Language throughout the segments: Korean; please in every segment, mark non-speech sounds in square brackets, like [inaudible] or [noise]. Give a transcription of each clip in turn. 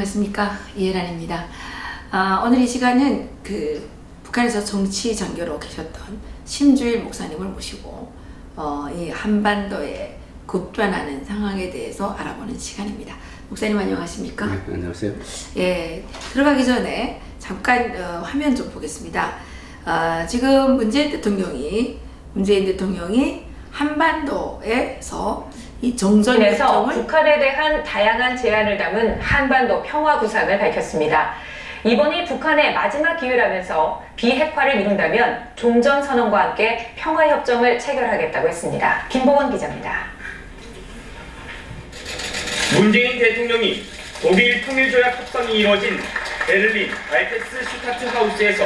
안녕하십니까 이혜란입니다. 아, 오늘 이 시간은 그 북한에서 정치 장교로 계셨던 심주일 목사님을 모시고 어, 이 한반도의 급변하는 상황에 대해서 알아보는 시간입니다. 목사님 안녕하십니까? 네, 안녕하세요. 예, 들어가기 전에 잠깐 어, 화면 좀 보겠습니다. 아, 지금 문재인 대통령이 문재인 대통령이 한반도에서 이 정전 그래서 협정을 북한에 대한 다양한 제안을 담은 한반도 평화 구상을 밝혔습니다. 이번이 북한의 마지막 기회라면서 비핵화를 이룬다면 종전 선언과 함께 평화 협정을 체결하겠다고 했습니다. 김보건 기자입니다. 문재인 대통령이 독일 통일조약 협상이 이뤄진 베를린 알테스 슈타트 하우스에서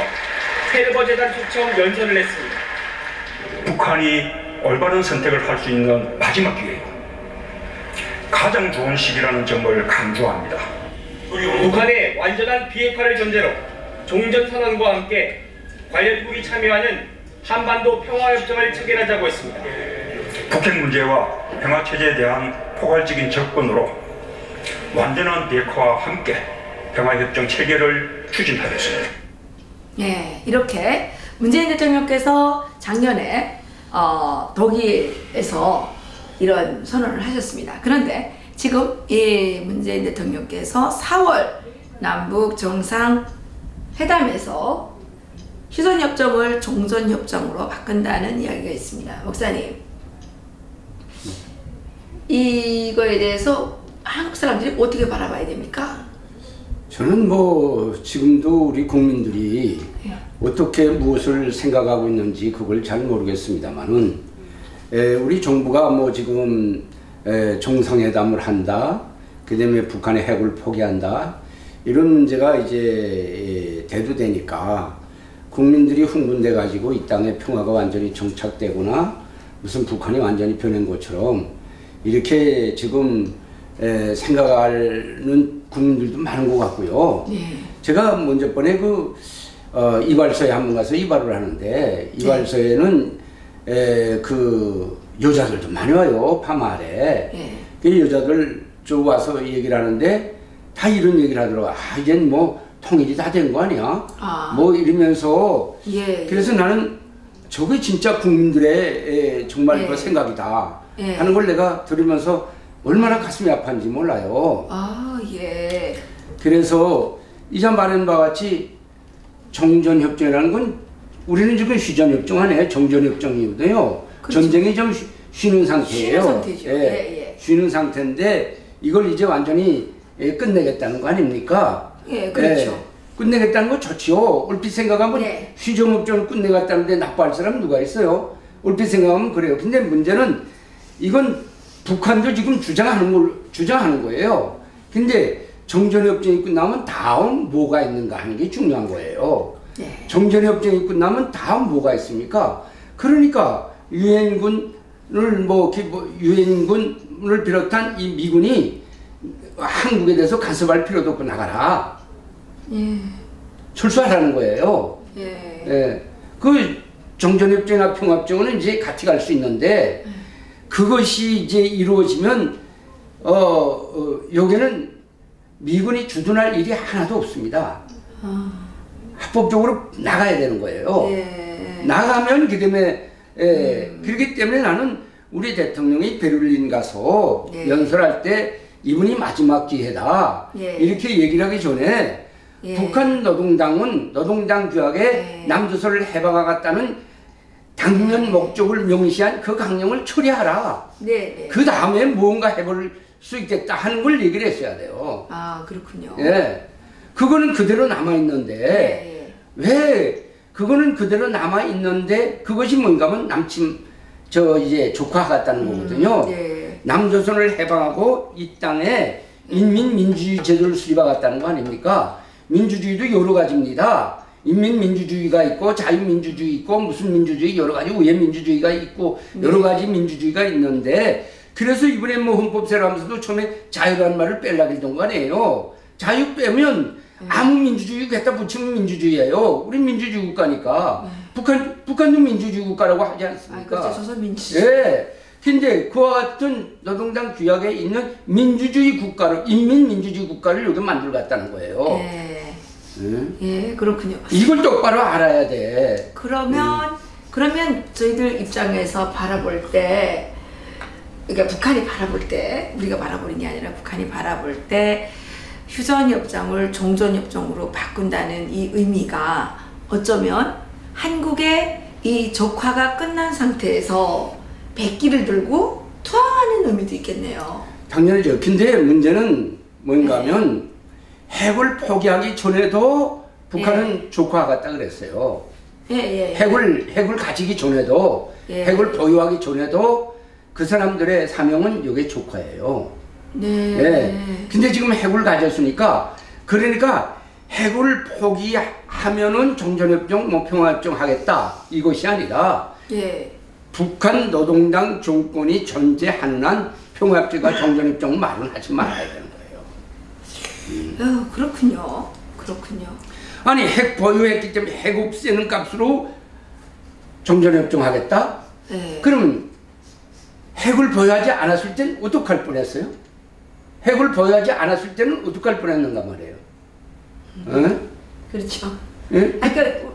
페르거 재단 초청 연설을 했습니다. 북한이 올바른 선택을 할 수 있는 마지막 기회예요. 가장 좋은 시기라는 점을 강조합니다. 북한의 완전한 비핵화를 전제로 종전선언과 함께 관련국이 참여하는 한반도 평화협정을 체결하자고 했습니다. 북핵 문제와 평화 체제에 대한 포괄적인 접근으로 완전한 비핵화와 함께 평화협정 체결을 추진하겠습니다. 예, 이렇게 문재인 대통령께서 작년에 어, 독일에서 이런 선언을 하셨습니다. 그런데 지금 이 문재인 대통령께서 4월 남북 정상 회담에서 휴전 협정을 종전 협정으로 바꾼다는 이야기가 있습니다. 목사님, 이거에 대해서 한국 사람들이 어떻게 바라봐야 됩니까? 저는 뭐 지금도 우리 국민들이 예. 어떻게 무엇을 생각하고 있는지 그걸 잘 모르겠습니다만은 에, 우리 정부가 뭐 지금 에, 정상회담을 한다, 그다음에 북한의 핵을 포기한다 이런 문제가 이제 에, 대두되니까 국민들이 흥분돼 가지고 이 땅에 평화가 완전히 정착되거나 무슨 북한이 완전히 변한 것처럼 이렇게 지금 에, 생각하는 국민들도 많은 것 같고요. 예. 제가 먼저 번에 그 어, 이발소에 한 번 가서 이발을 하는데 이발소에는 에, 그 여자들도 많이 와요 파마하래. 예. 그 여자들 쭉 와서 얘기를 하는데 다 이런 얘기를 하더라고. 아 이젠 뭐 통일이 다 된 거 아니야? 아. 뭐 이러면서 예. 그래서 나는 저게 진짜 국민들의 에, 정말 예. 그 생각이다 예. 하는 걸 내가 들으면서 얼마나 가슴이 아팠는지 몰라요. 아, 예. 그래서 이전 말한 바와 같이 정전협정이라는 건 우리는 지금 휴전협정하네 정전협정이거든요. 그렇죠. 전쟁이 좀 쉬- 쉬는 상태예요. 쉬는 상태죠. 예, 예. 쉬는 상태인데 이걸 이제 완전히 예, 끝내겠다는 거 아닙니까? 예, 그렇죠. 예, 끝내겠다는 거 좋지요. 얼핏 생각하면 네. 휴전협정을 끝내겠다는데 나빠할 사람 누가 있어요? 얼핏 생각하면 그래요. 근데 문제는 이건 북한도 지금 주장하는 걸 주장하는 거예요. 근데 정전협정이 끝나면 다음 뭐가 있는가 하는 게 중요한 거예요. 네. 정전협정이 끝나면 다음 뭐가 있습니까? 그러니까 유엔군을 뭐, 기- 뭐 유엔군을 비롯한 이 미군이 한국에 대해서 간섭할 필요도 없고 나가라 예. 출소하라는 거예요. 예. 예. 그 정전협정이나 평화협정은 이제 같이 갈 수 있는데 그것이 이제 이루어지면 어, 어 여기는 미군이 주둔할 일이 하나도 없습니다. 합법적으로 나가야 되는 거예요. 예. 나가면 그다음에 예, 그렇기 때문에 나는 우리 대통령이 베를린 가서 예. 연설할 때 이분이 마지막 기회다 예. 이렇게 얘기를 하기 전에 예. 북한 노동당은 노동당 조약에 예. 남조선을 해방하겠다는 당면 목적을 명시한 그 강령을 처리하라. 네, 네. 그 다음에 무언가 해볼 수 있겠다 하는 걸 얘기를 했어야 돼요. 아, 그렇군요. 예. 그거는 그대로 남아 예, 있는데 예. 왜 그거는 그대로 남아 있는데 그것이 뭔가 하면 남친 저 이제 조카 같다는 거거든요. 예. 남조선을 해방하고 이 땅에 인민민주주의 제도를 수립하겠다는 거 아닙니까? 민주주의도 여러 가지입니다. 인민민주주의가 있고 자유민주주의 있고 무슨 민주주의 여러 가지 우회민주주의가 있고 여러 가지 민주주의가 있는데 그래서 이번에 뭐 헌법 새로하면서도 처음에 자유라는 말을 뺄라 그랬던 거 아니에요. 자유 빼면 아무 민주주의 갖다 붙이면 민주주의예요. 우리 민주주의 국가니까 북한 북한도 민주주의 국가라고 하지 아, 않습니까? 그렇죠. 조선 민주주의. 예. 근데 그와 같은 노동당 규약에 있는 민주주의 국가를 인민민주주의 국가를 여기 만들어갔다는 거예요. 예. 응? 예, 그렇군요. 이걸 똑바로 알아야 돼. 그러면 그러면 저희들 입장에서 바라볼 때 그러니까 북한이 바라볼 때 우리가 바라보는 게 아니라 북한이 바라볼 때 휴전협정을 종전협정으로 바꾼다는 이 의미가 어쩌면 한국의 이 적화가 끝난 상태에서 백기를 들고 투항하는 의미도 있겠네요. 당연히죠. 근데 문제는 뭔가 하면 핵을 포기하기 전에도 북한은 조과하겠다 그랬어요. 예, 예. 예. 핵을 핵을 가지기 전에도 예. 핵을 보유하기 전에도 그 사람들의 사명은 이게 조카예요. 네. 예. 근데 지금 핵을 가졌으니까 그러니까 핵을 포기하면은 종전협정, 뭐 평화협정 하겠다 이것이 아니라 예. 북한 노동당 정권이 존재하는 한 평화협정과 종전협정 말은 하지 말아야 되는 거예요. 어, 그렇군요. 그렇군요. 아니 핵 보유했기 때문에 핵 없애는 값으로 종전협정 하겠다? 예. 그러면 핵을 보유하지 않았을 땐 어떡할 뻔했어요? 핵을 보유하지 않았을 때는 어떡할 뻔했는가 말이에요. 어? 그렇죠. 예? 아, 그러니까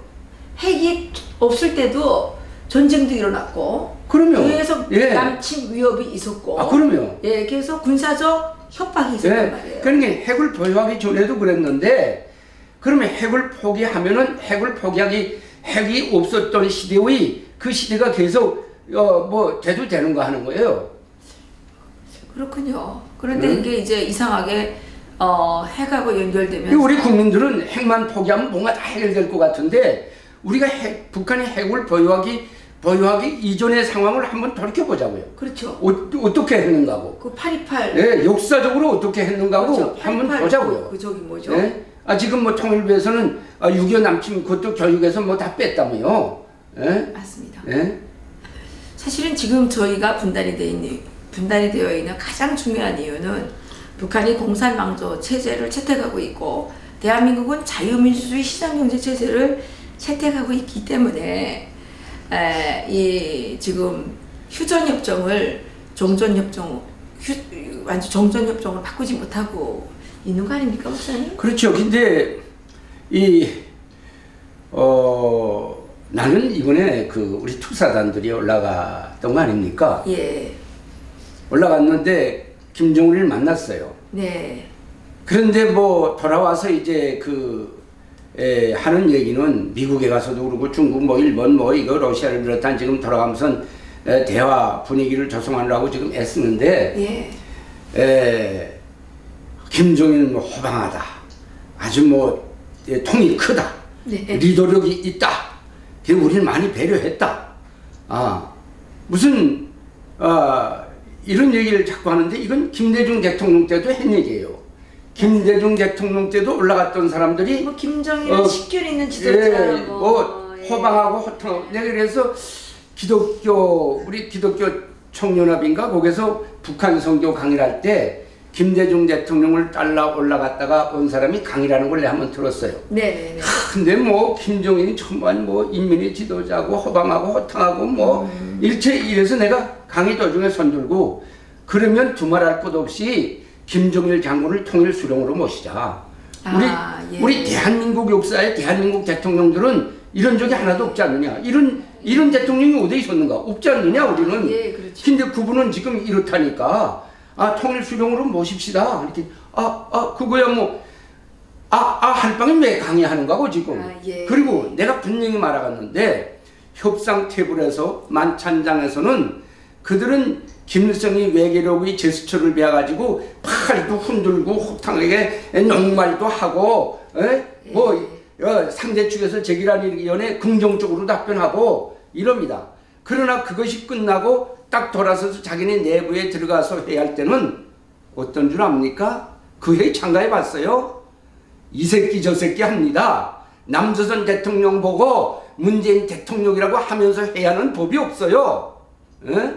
핵이 없을 때도 전쟁도 일어났고 그럼요. 계속 예. 남침 위협이 있었고 아, 그럼요. 예, 계속 군사적 협박이 있었단 예. 말이에요. 그러니까 핵을 보유하기 전에도 그랬는데 그러면 핵을 포기하면은 핵을 포기하기 핵이 없었던 시대의 그 시대가 계속 어, 뭐 돼도 되는가 하는 거예요. 그렇군요. 그런데 음. 이게 이제 이상하게 어, 핵하고 연결되면서 우리 국민들은 핵만 포기하면 뭔가 다 해결될 것 같은데 우리가 핵, 북한이 핵을 보유하기 보유하기 이전의 상황을 한번 돌이켜 보자고요. 그렇죠. 어, 떻게 했는가고. 그 828. 예, 역사적으로 어떻게 했는가고 그렇죠. 한번 828 보자고요. 그, 그 저기 뭐죠? 예? 아 지금 뭐 통일부에서는 아, 6.25 남친 그것도 교육에서 뭐 다 뺐다며요. 예? 맞습니다. 예? 사실은 지금 저희가 분단이 되어 있는 분단이 되어 있는 가장 중요한 이유는 북한이 공산망조 체제를 채택하고 있고 대한민국은 자유민주주의 시장경제 체제를 채택하고 있기 때문에 에, 이 지금 휴전협정을 종전협정 휴, 완전 종전협정을 바꾸지 못하고 있는 거 아닙니까 목사님? 그렇죠. 근데 이 어, 나는 이번에 그 우리 투사단들이 올라갔던 거 아닙니까? 예, 올라갔는데 김정은을 만났어요. 네, 그런데 뭐 돌아와서 이제 그 에, 하는 얘기는 미국에 가서도 그러고 중국 뭐 일본 뭐 이거 러시아를 비롯한 지금 돌아가면서 에, 대화 분위기를 조성하려고 지금 애쓰는데 예, 에, 김정일은 뭐 호방하다. 아주 뭐 예, 통이 크다. 네. 리더력이 있다. 그 우리를 많이 배려했다. 아 무슨 아 이런 얘기를 자꾸 하는데 이건 김대중 대통령 때도 한 얘기예요. 김대중 대통령 때도 올라갔던 사람들이 뭐 김정일은 어, 식견 있는 예, 지도자라고 뭐 예. 호방하고 호탕하고 내가 그래서 기독교 우리 기독교 청년합인가 거기서 북한 선교 강의를 할 때 김대중 대통령을 따라 올라갔다가 온 사람이 강의라는 걸 내가 한번 들었어요. 네네네. 근데 뭐 김정일이 천만 뭐 인민의 지도자고 호방하고 호탕하고 뭐 음. 일체 이래서 내가 강의 도중에 손들고 그러면 두말할 것 없이 김정일 장군을 통일 수령으로 모시자. 우리 아, 예. 우리 대한민국 역사에 대한민국 대통령들은 이런 적이 하나도 없지 않느냐? 이런 이런 대통령이 어디 있었는가? 없지 않느냐? 우리는. 예, 그렇죠. 근데 그분은 지금 이렇다니까. 아 통일 수령으로 모십시다. 이렇게 아 아 그거야 뭐. 아, 아, 할방이 왜 강의하는 거고, 지금? 아, 예. 그리고 내가 분명히 말하갔는데, 협상 테이블에서, 만찬장에서는 그들은 김일성이 외교력의 제스처를 배워가지고 팔도 흔들고 호탕하게 녹말도 하고, 에? 뭐, 어, 상대 측에서 제기란 의견에 긍정적으로 답변하고 이럽니다. 그러나 그것이 끝나고 딱 돌아서서 자기네 내부에 들어가서 해야 할 때는 어떤 줄 압니까? 그 회의 참가해 봤어요? 이 새끼 저 새끼 합니다. 남조선 대통령 보고 문재인 대통령이라고 하면서 해야 하는 법이 없어요. 에?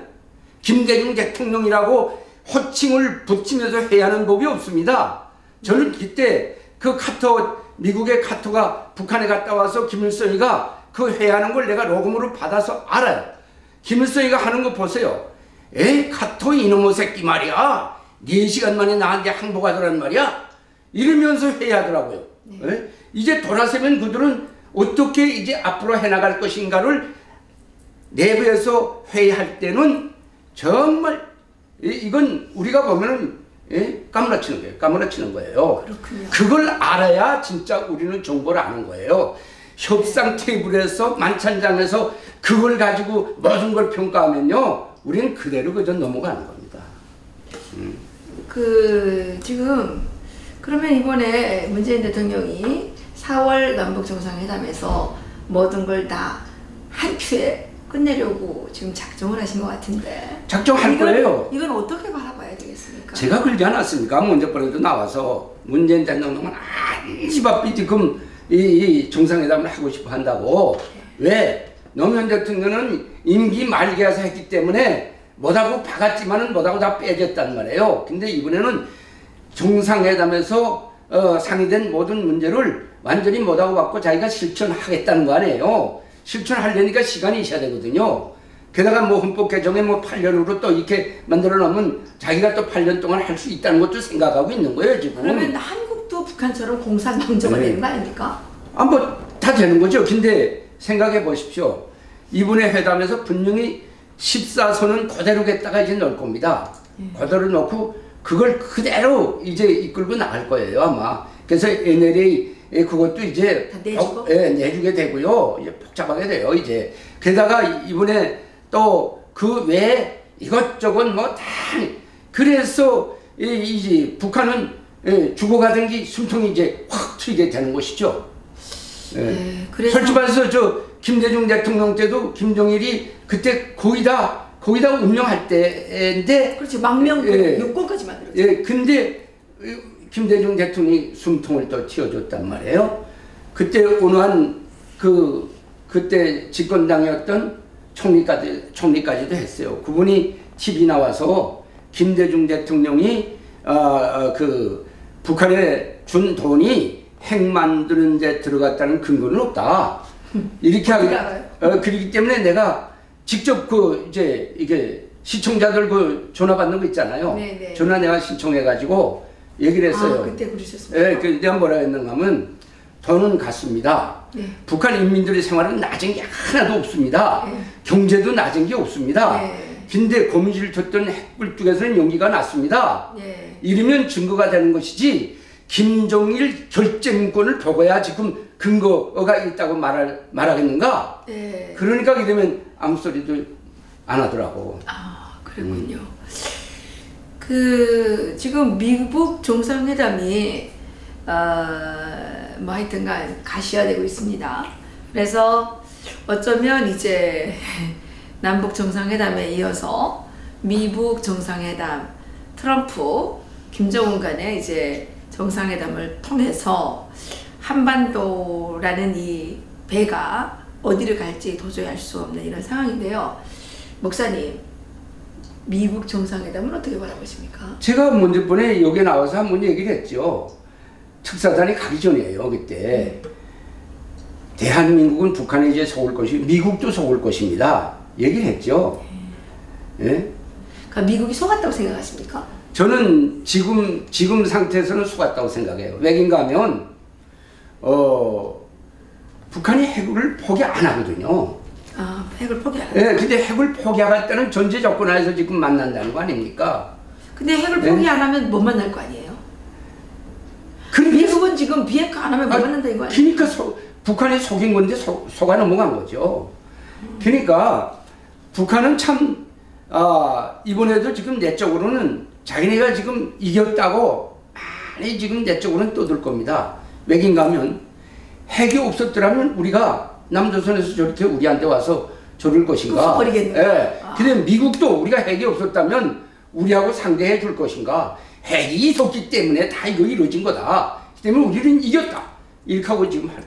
김대중 대통령이라고 호칭을 붙이면서 해야 하는 법이 없습니다. 저는 그때 그 카터 미국의 카터가 북한에 갔다 와서 김일성이가 그 회하는 걸 내가 녹음으로 받아서 알아요. 김일성이가 하는 거 보세요. 에 카토 이놈의 새끼 말이야. 4시간 만에 나한테 항복하더란 말이야. 이러면서 회의하더라고요. 에? 이제 돌아서면 그들은 어떻게 이제 앞으로 해나갈 것인가를 내부에서 회의할 때는 정말 이- 이건 우리가 보면은 예? 까무라치는 거예요. 까무라치는 거예요. 그렇군요. 그걸 알아야 진짜 우리는 정보를 아는 거예요. 협상 테이블에서 만찬장에서 그걸 가지고 모든 걸 평가하면요, 우리는 그대로 그저 넘어가는 겁니다. 그 지금 그러면 이번에 문재인 대통령이 4월 남북 정상회담에서 모든 걸 다 한 큐에 끝내려고 지금 작정을 하신 것 같은데 작정할 이건- 거예요. 이건 어떻게 바라봐야 되겠습니까? 제가 그러지 않았습니까? 먼저 번에도 나와서 문재인 대통령은 바삐 지금 이, 이 정상회담을 하고 싶어 한다고. 왜? 노무현 대통령은 임기 말기에서 했기 때문에 못하고 박았지만은 못하고 다 빼졌단 말이에요. 근데 이번에는 정상회담에서 어, 상의된 모든 문제를 완전히 못하고 받고 자기가 실천하겠다는 거 아니에요. 실천하려니까 시간이 있어야 되거든요. 게다가 뭐 헌법 개정에 뭐 8년으로 또 이렇게 만들어 놓으면 자기가 또 8년 동안 할 수 있다는 것도 생각하고 있는 거예요, 지금. 그러면 한국 도 북한처럼 공산당조가 네. 되는 거 아닙니까? 아, 뭐, 다 되는 거죠. 근데 생각해 보십시오. 이번에 회담에서 분명히 14선은 그대로겠다가 이제 넣을 겁니다. 그대로 놓고 그걸 그대로 이제 이끌고 나갈 거예요, 아마. 그래서 NLA 에 그것도 이제 다 내주고? 복- 예, 내주게 되고요. 복잡하게 돼요, 이제. 게다가 이번에 또 그 외에 이것저것 뭐 다 그래서 이, 이제 북한은 예, 죽어가던 게 숨통이 이제 확 트이게 되는 것이죠. 예. 네, 그래서 솔직히 말해서 저 김대중 대통령 때도 김정일이 그때 거의 다 거의 다 운영할 때인데 그렇지 망명 예. 요건까지 만들었죠. 예 근데 김대중 대통령이 숨통을 또 틔워줬단 말이에요. 그때 온화한 그 그때 집권당이었던 총리까지 총리까지도 했어요. 그분이 TV 나와서 김대중 대통령이 어그 북한에 준 돈이 핵 만드는 데 들어갔다는 근거는 없다. 이렇게 하기? 어, 그렇기 때문에 내가 직접 그 이제 이게 시청자들 그 전화 받는 거 있잖아요. 네, 네. 전화 내가 신청해 가지고 얘기를 했어요. 아 그때 그러셨습니까? 예, 그 내가 뭐라 했는가 하면 돈은 갔습니다. 네. 북한 인민들의 생활은 낮은 게 하나도 없습니다. 네. 경제도 낮은 게 없습니다. 네. 근데 고민질 쳤던 핵불 쪽에서는 용기가 났습니다. 예. 이러면 증거가 되는 것이지 김정일 결재 문건을 보고야 지금 근거가 있다고 말할, 말하겠는가? 네. 그러니까 이러면 아무 소리도 안 하더라고. 아, 그랬군요. 그 지금 미국 정상회담이 어, 뭐 하여튼간 가시화되고 있습니다. 그래서 어쩌면 이제 남북 정상회담에 이어서 미국 정상회담, 트럼프, 김정은 간의 이제 정상회담을 통해서 한반도라는 이 배가 어디를 갈지 도저히 알 수 없는 이런 상황인데요. 목사님, 미국 정상회담은 어떻게 바라보십니까? 제가 먼저 번에 여기 나와서 한 번 얘기를 했죠. 특사단이 가기 전이에요, 그때. 대한민국은 북한에 이제 속을 것이, 미국도 속을 것입니다. 얘기를 했죠. 예? 그러니까 미국이 속았다고 생각하십니까? 저는 지금, 지금 상태에서는 속았다고 생각해요. 왜긴가 하면, 어, 북한이 핵을 포기 안 하거든요. 아, 핵을 포기하라. 예, 근데 핵을 포기할 때는 전제 조건 하에서 지금 만난다는 거 아닙니까? 근데 핵을 네. 포기 안 하면 못 만날 거 아니에요? 그러니까 미국은 지금 비핵화 안 하면 못 아, 만난다 이거 아니에요? 그러니까 소- 북한이 속인 건데 속, 속아 넘어간 거죠. 그러니까 북한은 참 아, 이번에도 지금 내적으로는 자기네가 지금 이겼다고 많이 지금 내적으로는 떠들 겁니다. 왜긴가 하면 핵이 없었더라면 우리가 남조선에서 저렇게 우리한테 와서 저럴 것인가. 예. 아. 근데 미국도 우리가 핵이 없었다면 우리하고 상대해 줄 것인가. 핵이 있었기 때문에 다 이거 이루어진 거다. 그 때문에 우리는 이겼다. 이렇게 하고 지금 할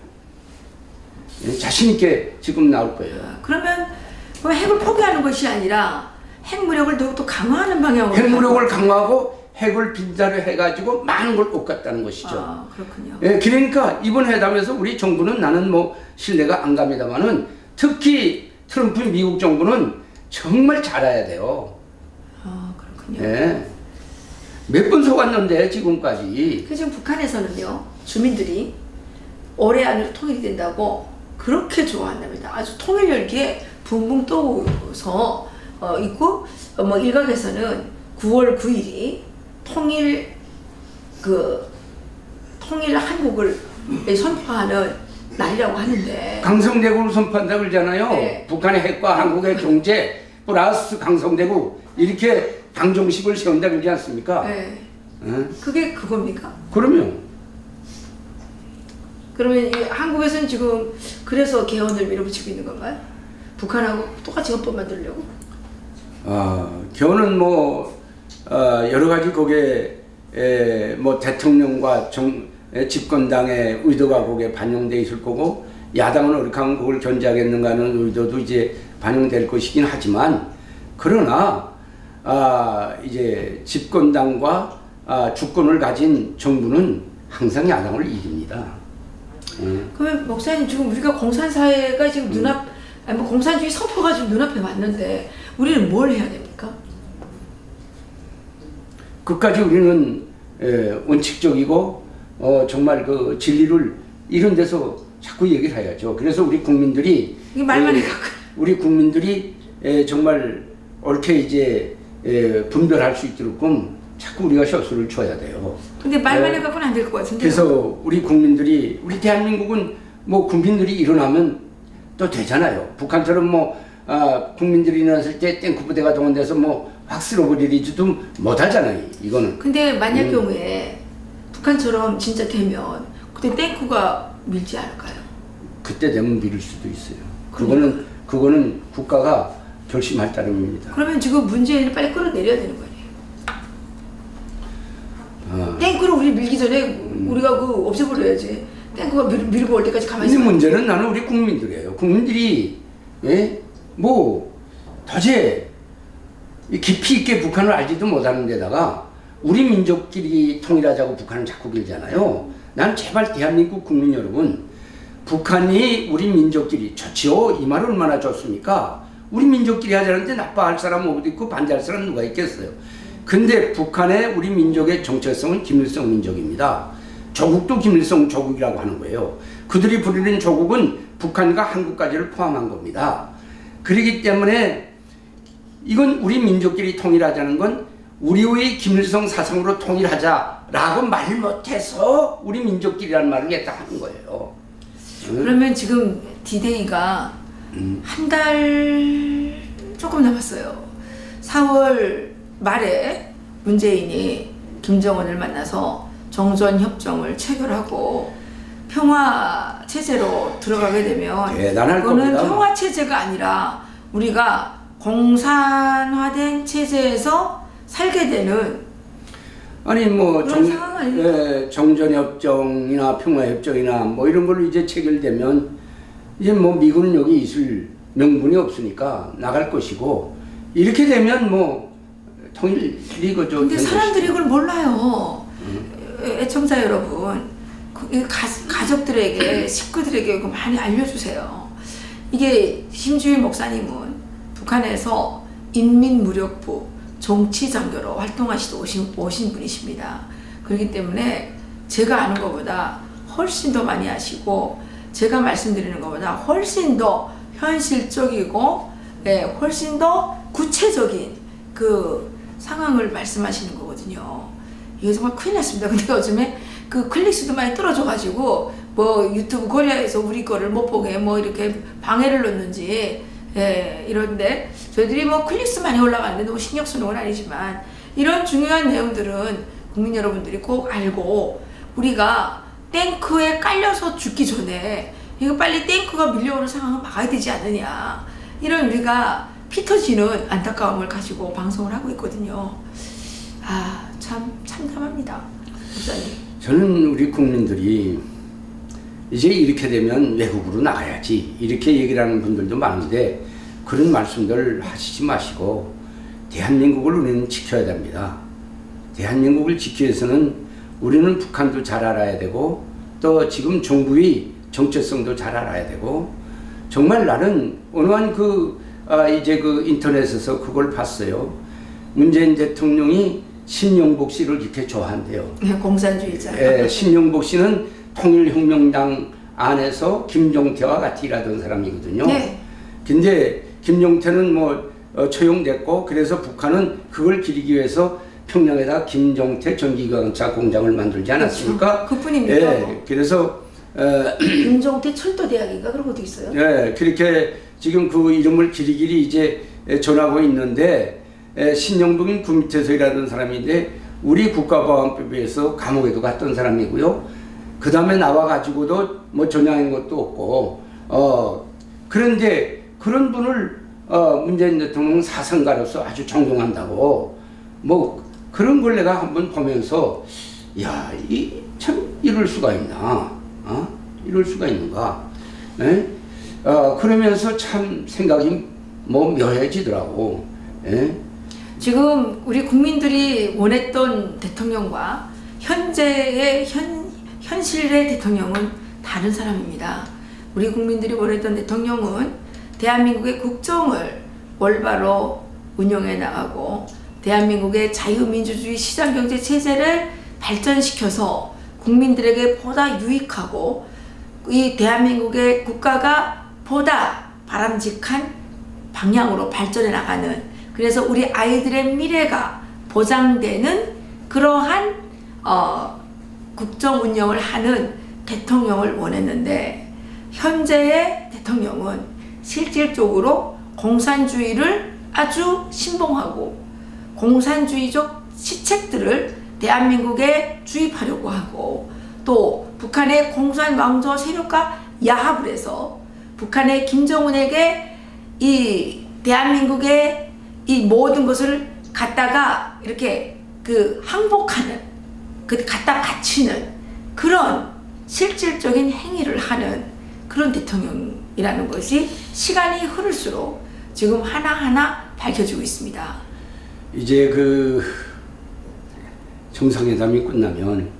예, 자신 있게 지금 나올 거예요. 아, 그러면 그럼 핵을 포기하는 것이 아니라 핵무력을 더욱더 강화하는 방향으로 핵무력을 강화하고 핵을 빈자로 해가지고 많은 걸 얻겠다는 것이죠. 아, 그렇군요. 예, 그러니까 이번 회담에서 우리 정부는 나는 뭐 신뢰가 안 갑니다만은 특히 트럼프 미국 정부는 정말 잘해야 돼요. 그렇군요. 예. 몇 번 속았는데 지금까지 그 지금 북한에서는요 주민들이 올해 안으로 통일이 된다고 그렇게 좋아한답니다. 아주 통일 열기에 붕붕 떠서 어, 있고 어, 뭐 일각에서는 9월 9일이 통일 그 통일 한국을 선포하는 날이라고 하는데 강성대구를 선포한다 그러잖아요. 네. 북한의 핵과 한국의 경제 플러스 강성대구 이렇게 방정식을 세운다 그러지 않습니까? 네, 예? 그게 그겁니까? 그러면 그러면 이 한국에서는 지금 그래서 개헌을 밀어붙이고 있는 건가요? 북한하고 똑같이 헌법 만들려고? 어, 교는 뭐 어, 여러 가지 거기에 에, 뭐 대통령과 정, 에, 집권당의 의도가 거기에 반영돼 있을 거고 야당은 어떻게 하면 그걸 견제하겠는가 하는 의도도 이제 반영될 것이긴 하지만 그러나 아, 이제 집권당과 아, 주권을 가진 정부는 항상 야당을 이깁니다. 예. 그러면 목사님 지금 우리가 공산사회가 지금 눈앞 아니 뭐 공산주의 선포가 지금 눈앞에 왔는데 우리는 뭘 해야 됩니까? 끝까지 우리는 에, 원칙적이고 어, 정말 그 진리를 이런 데서 자꾸 얘기를 해야죠. 그래서 우리 국민들이 이게 말만 에, 해갖고. 우리 국민들이 에, 정말 옳게 이제 에, 분별할 수 있도록끔 자꾸 우리가 셔수를 쳐야 돼요. 근데 말만 네. 해갖고는 안 될 것 같은데. 그래서 우리 국민들이 우리 대한민국은 뭐 국민들이 일어나면 또 되잖아요. 북한처럼 뭐 아, 국민들이 일어났을 때 탱크 부대가 동원돼서 뭐확 쓸어버리지도 못하잖아요. 이거는 근데 만약 음. 경우에 북한처럼 진짜 되면 그때 탱크가 밀지 않을까요? 그때 되면 미룰 수도 있어요. 그거는 그거는 국가가 결심할 따름입니다. 그러면 지금 문재인을 빨리 끌어내려야 되는 거 아니에요? 아, 탱크를 우리 밀기 전에 우리가 그 없애버려야지. 탱크가 밀, 밀고 올 때까지 가만히 근데 있으면 문제는 나는 우리 국민들이에요. 국민들이 예? 뭐 도대체 이 깊이 있게 북한을 알지도 못하는 데다가 우리 민족끼리 통일하자고 북한을 자꾸 길잖아요. 난 제발 대한민국 국민 여러분 북한이 우리 민족끼리 좋지요. 이말 얼마나 좋습니까? 우리 민족끼리 하자는데 나빠할 사람 어디 있고 반대할 사람 누가 있겠어요. 근데 북한의 우리 민족의 정체성은 김일성 민족입니다. 조국도 김일성 조국이라고 하는 거예요. 그들이 부리는 조국은 북한과 한국까지를 포함한 겁니다. 그렇기 때문에 이건 우리 민족끼리 통일하자는 건 우리의 김일성 사상으로 통일하자라고 말 못해서 우리 민족끼리라는 말을 했다 하는 거예요. 그러면 지금 디데이가 음. 한달 조금 남았어요. 4월 말에 문재인이 김정은을 만나서 정전 협정을 체결하고 평화 체제로 들어가게 되면 대단할 그거는 겁니다. 평화 체제가 아니라 우리가 공산화된 체제에서 살게 되는 아니 뭐 정? 예, 정전협정이나 평화협정이나 뭐 이런 걸로 이제 체결되면 이제 뭐 미군은 여기 있을 명분이 없으니까 나갈 것이고 이렇게 되면 뭐 통일이 그저 근데 된 사람들이 것이죠. 그걸 몰라요. 애청자 여러분, 그, 이 가, 가족들에게, 식구들에게 많이 알려주세요. 이게 심주일 목사님은 북한에서 인민무력부 정치장교로 활동하시다 오신, 오신 분이십니다. 그렇기 때문에 제가 아는 것보다 훨씬 더 많이 아시고 제가 말씀드리는 것보다 훨씬 더 현실적이고 예, 훨씬 더 구체적인 그 상황을 말씀하시는 거거든요. 이게 정말 큰일 났습니다. 근데 요즘에 그 클릭수도 많이 떨어져가지고 뭐 유튜브 코리아에서 우리 거를 못 보게 뭐 이렇게 방해를 넣는지 예, 이런데 저희들이 뭐 클릭수 많이 올라가는데 너무 신경 쓰는 건 아니지만 이런 중요한 내용들은 국민 여러분들이 꼭 알고 우리가 탱크에 깔려서 죽기 전에 이거 빨리 탱크가 밀려오는 상황을 막아야 되지 않느냐 이런 우리가 피 터지는 안타까움을 가지고 방송을 하고 있거든요. 아, 참 참담합니다. 저는 우리 국민들이 이제 이렇게 되면 외국으로 나가야지 이렇게 얘기를 하는 분들도 많은데 그런 말씀들 하시지 마시고 대한민국을 우리는 지켜야 됩니다. 대한민국을 지키기 위해서는 우리는 북한도 잘 알아야 되고 또 지금 정부의 정체성도 잘 알아야 되고 정말 나는 어느 한그 아, 이제 그 인터넷에서 그걸 봤어요. 문재인 대통령이 신영복 씨를 이렇게 좋아한대요. 예, 공산주의자. 예, 신영복 씨는 통일혁명당 안에서 김종태와 같이 일하던 사람이거든요. 네. 근데 김종태는 뭐 어, 처용됐고 그래서 북한은 그걸 기리기 위해서 평양에다 김종태 전기관차 공장을 만들지 않았습니까? 그렇죠. 그뿐입니까? 예, 그래서 어, [clears throat] 김종태 철도대학인가 그런 것도 있어요. 예, 그렇게 지금 그 이름을 길이길이 이제 전하고 있는데 예, 신영동인 일하던 사람인데 우리 국가보안법에서 감옥에도 갔던 사람이고요. 그 다음에 나와가지고도 뭐 전향한 것도 없고 어 그런데 그런 분을 어 문재인 대통령 사상가로서 아주 존경한다고 뭐 그런 걸 내가 한번 보면서 야 이 참 이럴 수가 있나 어 이럴 수가 있는가 예? 어 그러면서 참 생각이 뭐 묘해지더라고 예? 지금 우리 국민들이 원했던 대통령과 현재의 현, 현실의 대통령은 다른 사람입니다. 우리 국민들이 원했던 대통령은 대한민국의 국정을 올바로 운영해 나가고 대한민국의 자유민주주의 시장경제 체제를 발전시켜서 국민들에게 보다 유익하고 이 대한민국의 국가가 보다 바람직한 방향으로 발전해 나가는 그래서 우리 아이들의 미래가 보장되는 그러한 어, 국정 운영을 하는 대통령을 원했는데 현재의 대통령은 실질적으로 공산주의를 아주 신봉하고 공산주의적 시책들을 대한민국에 주입하려고 하고 또 북한의 공산 왕조 세력과 야합을 해서 북한의 김정은에게 이 대한민국의 이 모든 것을 갖다가 이렇게 그 항복하는 그 갖다 바치는 그런 실질적인 행위를 하는 그런 대통령이라는 것이 시간이 흐를수록 지금 하나하나 밝혀지고 있습니다. 이제 그 정상회담이 끝나면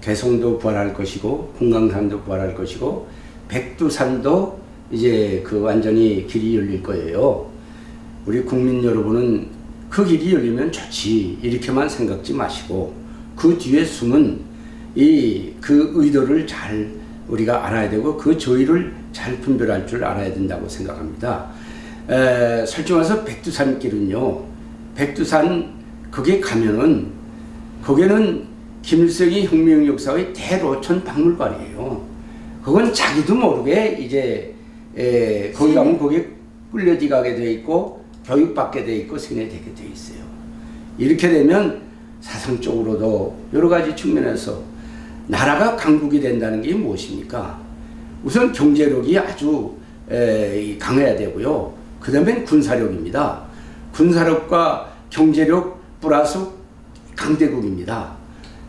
개성도 부활할 것이고 금강산도 부활할 것이고 백두산도 이제 그 완전히 길이 열릴 거예요. 우리 국민 여러분은 그 길이 열리면 좋지 이렇게만 생각지 마시고 그 뒤에 숨은 이 그 의도를 잘 우리가 알아야 되고 그 조의를 잘 분별할 줄 알아야 된다고 생각합니다. 에, 말해서 백두산 길은요. 백두산 거기에 가면은 거기는 김일성이 혁명 역사의 대로천 박물관이에요. 그건 자기도 모르게 이제 에, 거기 가면 거기에 끌려지 가게 돼 있고 교육받게 돼 있고 세뇌되게 돼 있어요. 이렇게 되면 사상적으로도 여러 가지 측면에서 나라가 강국이 된다는 게 무엇입니까? 우선 경제력이 아주 에, 강해야 되고요. 그 다음엔 군사력입니다. 군사력과 경제력 플러스 강대국입니다.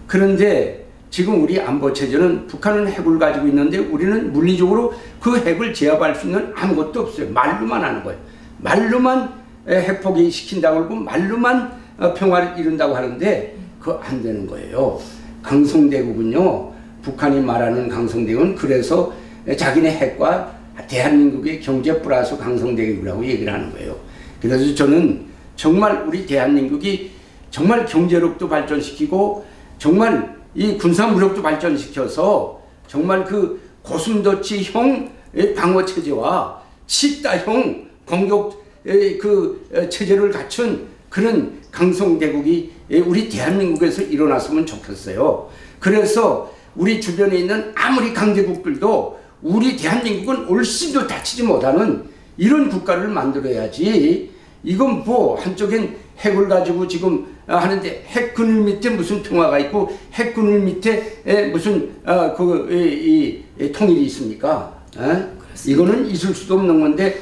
그런데 지금 우리 안보 체제는 북한은 핵을 가지고 있는데 우리는 물리적으로 그 핵을 제압할 수 있는 아무것도 없어요. 말로만 하는 거예요. 말로만 핵포기 시킨다고 그러고 말로만 어, 평화를 이룬다고 하는데 그거 안 되는 거예요. 강성대국은요. 북한이 말하는 강성대국은 그래서 자기네 핵과 대한민국의 경제 플러스 강성대국이라고 얘기를 하는 거예요. 그래서 저는 정말 우리 대한민국이 정말 경제력도 발전시키고 정말 이 군사무력도 발전시켜서 정말 그 고슴도치형 방어 체제와 치따형 공격 그 체제를 갖춘 그런 강성대국이 우리 대한민국에서 일어났으면 좋겠어요. 그래서 우리 주변에 있는 아무리 강대국들도 우리 대한민국은 올씨도 다치지 못하는 이런 국가를 만들어야지 이건 뭐 한쪽엔 핵을 가지고 지금 하는데 핵 그늘 밑에 무슨 평화가 있고 핵 그늘 밑에 무슨 어, 그, 통일이 있습니까? 에? 이거는 있을 수도 없는 건데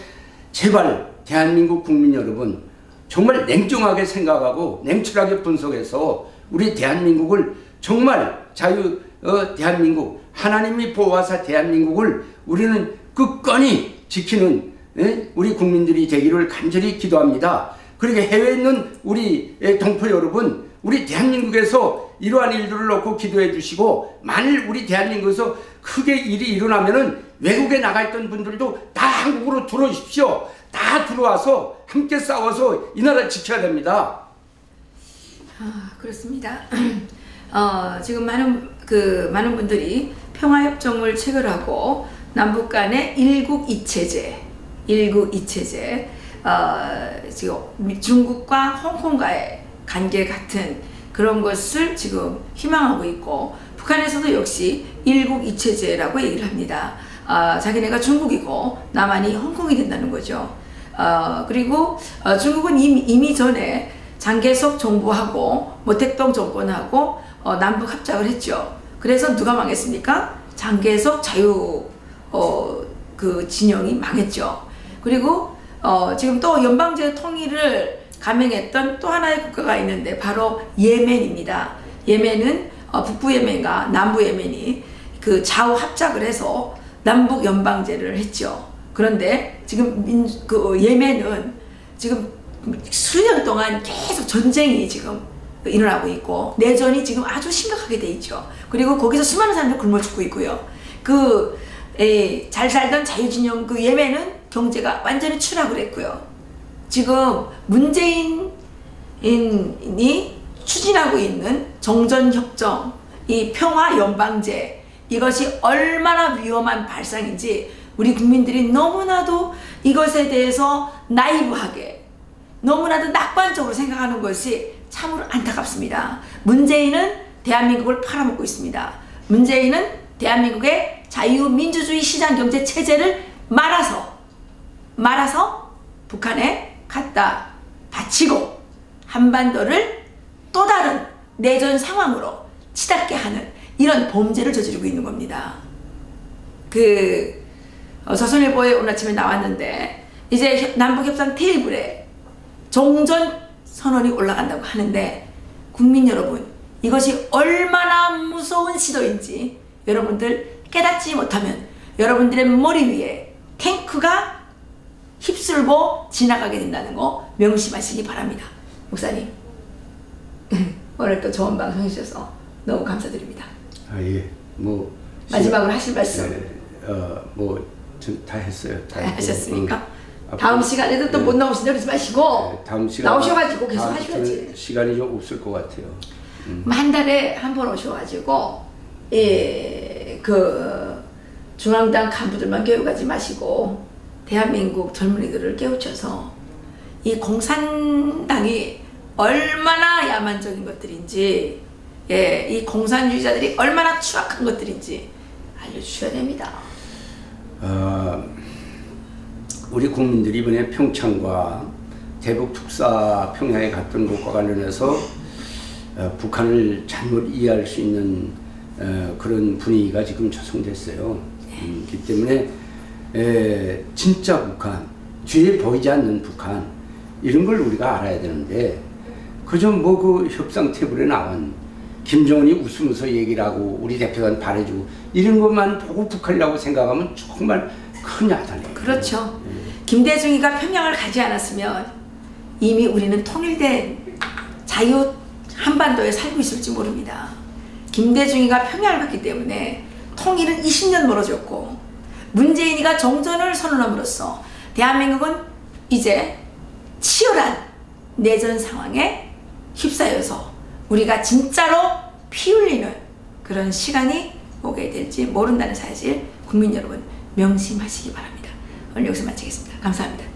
제발 대한민국 국민 여러분 정말 냉정하게 생각하고 냉철하게 분석해서 우리 대한민국을 정말 자유 어, 대한민국 하나님이 보호하사 대한민국을 우리는 끝까지 지키는 에? 우리 국민들이 되기를 간절히 기도합니다. 그리고 해외에 있는 우리 동포 여러분, 우리 대한민국에서 이러한 일들을 놓고 기도해 주시고, 만일 우리 대한민국에서 크게 일이 일어나면은 외국에 나가 있던 분들도 다 한국으로 들어오십시오. 다 들어와서 함께 싸워서 이 나라 지켜야 됩니다. 아, 그렇습니다. [clears throat] 어, 지금 많은 그 많은 분들이 평화협정을 체결하고 남북 간의 일국 이체제, 일국 이체제, 어, 지금 미- 중국과 홍콩과의 관계 같은 그런 것을 지금 희망하고 있고 북한에서도 역시 일국 이체제라고 얘기를 합니다. 아, 자기네가 중국이고 남한이 홍콩이 된다는 거죠. 어, 그리고 어, 중국은 이미, 이미 전에 장개석 정부하고 모택동 정권하고 어, 남북 합작을 했죠. 그래서 누가 망했습니까? 장개석 자유 어, 그 진영이 망했죠. 그리고 어, 지금 또 연방제 통일을 감행했던 또 하나의 국가가 있는데 바로 예멘입니다. 예멘은 어, 북부 예멘과 남부 예멘이 그 좌우 합작을 해서 남북 연방제를 했죠. 그런데 지금 민, 그 예멘은 지금 수년 동안 계속 전쟁이 지금 일어나고 있고 내전이 지금 아주 심각하게 돼 있죠. 그리고 거기서 수많은 사람들이 굶어 죽고 있고요. 그잘 살던 자유진영 그 예멘은 경제가 완전히 추락을 했고요. 지금 문재인이 추진하고 있는 정전협정, 이 평화연방제 이것이 얼마나 위험한 발상인지 우리 국민들이 너무나도 이것에 대해서 나이브하게 너무나도 낙관적으로 생각하는 것이 참으로 안타깝습니다. 문재인은 대한민국을 팔아먹고 있습니다. 문재인은 대한민국의 자유민주주의 시장경제 체제를 말아서 말아서 북한에 갖다 바치고 한반도를 또 다른 내전 상황으로 치닫게 하는 이런 범죄를 저지르고 있는 겁니다. 그 어, 조선일보에 오늘 아침에 나왔는데 이제 협- 남북협상 테이블에 종전 선언이 올라간다고 하는데 국민 여러분 이것이 얼마나 무서운 시도인지 여러분들 깨닫지 못하면 여러분들의 머리 위에 탱크가 휩쓸고 지나가게 된다는 거 명심하시기 바랍니다. 목사님 [laughs] 오늘 또 좋은 방송 해주셔서 너무 감사드립니다. 아, 예. 뭐 마지막으로 하실 말씀 네, 어, 뭐다 했어요. 다 하셨습니까? 응. 다음 앞으로- 시간에도 또 네. 못 나오시면 그러지 마시고 네, 다음 시간 나오셔가지고 계속 다음 하셔야지. 시간이 좀 없을 것 같아요. 한 달에 한 번 오셔가지고 예, 그 중앙당 간부들만 교육하지 마시고 대한민국 젊은이들을 깨우쳐서 이 공산당이 얼마나 야만적인 것들인지 예, 이 공산주의자들이 얼마나 추악한 것들인지 알려주셔야 됩니다. 어, 우리 국민들이 이번에 평창과 대북 특사 평양에 갔던 것과 관련해서 어, 북한을 잘못 이해할 수 있는 어, 그런 분위기가 지금 조성됐어요. 음, 그렇기 때문에 에, 진짜 북한, 뒤에 보이지 않는 북한 이런 걸 우리가 알아야 되는데 그저 뭐 그 협상 테이블에 나온 김정은이 웃으면서 얘기를 하고 우리 대표단 발해주고 이런 것만 보고 북한이라고 생각하면 정말 큰 야단이에요. 그렇죠. 김대중이가 평양을 가지 않았으면 이미 우리는 통일된 자유 한반도에 살고 있을지 모릅니다. 김대중이가 평양을 갔기 때문에 통일은 20년 멀어졌고 문재인이가 정전을 선언함으로써 대한민국은 이제 치열한 내전 상황에 휩싸여서 우리가 진짜로 피 흘리는 그런 시간이 오게 될지 모른다는 사실 국민 여러분 명심하시기 바랍니다. 오늘 여기서 마치겠습니다. 감사합니다.